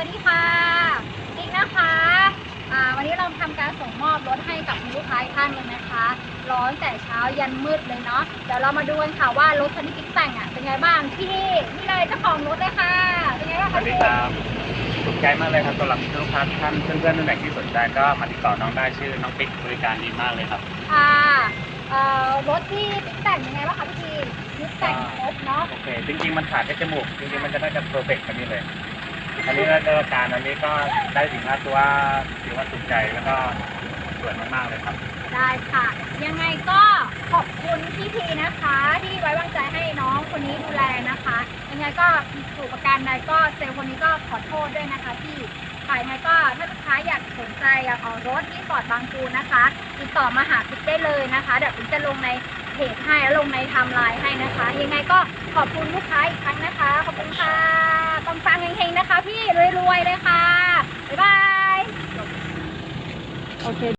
วัสดีค่ะจริงนะคะอ่าวันนี้เราทำการส่งมอบรถให้กับคุณลูกค้าอีกท่านหนึงนะคะร้อนแต่เช้ายันมืดเลยเนาะเดี๋ยวเรามาดูกันค่ะว่ารถคันที่กิ๊กแต่งอะเป็นไงบ้างที่นี่เลยเจ้าของรถเลยค่ะเป็นไงบ้างสคะวัสดีพี่ครับถูกใจมากเลยครับสำหรับลูกค้าทุกท่านเพื่อนๆท่านไหนที่สนใจก็มาติดต่อน้องได้ชื่อน้องปิ๊กบริการดีมากเลยครับค่ะเอ่อรถที่กิ๊กแต่งยังไงบ้างคะพี่ทีกิ๊กแต่งครบเนาะโอเคจริงๆมันขาดแค่จมูกจริงๆมันจะน่าจะเพอร์เฟกต์กันนี่เลย อันนี้ได้ราการอันนี้ก็ได้สินค้าตัวถือว่าถูกใจแล้วก็สวยมากๆเลยครับ ได้ค่ะ ยังไงก็ขอบคุณพี่ทีนะคะ ที่ไว้วางใจให้น้องคนนี้ดูแลนะคะ ยังไงก็ถูกประการใดก็เซลล์คนนี้ก็ขอโทษด้วยนะคะที่ค่ะยังไงก็ถ้าลูกค้าอยากสนใจอยากออกรถที่ฟอร์ดบางปูนะคะติดต่อมาหาปิ๊กได้เลยนะคะเดี๋ยวปิ๊กจะลงในเพจให้แล้วลงในไทม์ไลน์ให้นะคะ ยังไงก็ขอบคุณลูกค้าอีกครั้งนะคะ ขอบคุณค่ะ พี่รวยๆเลยค่ะ บ๊ายบาย โอเค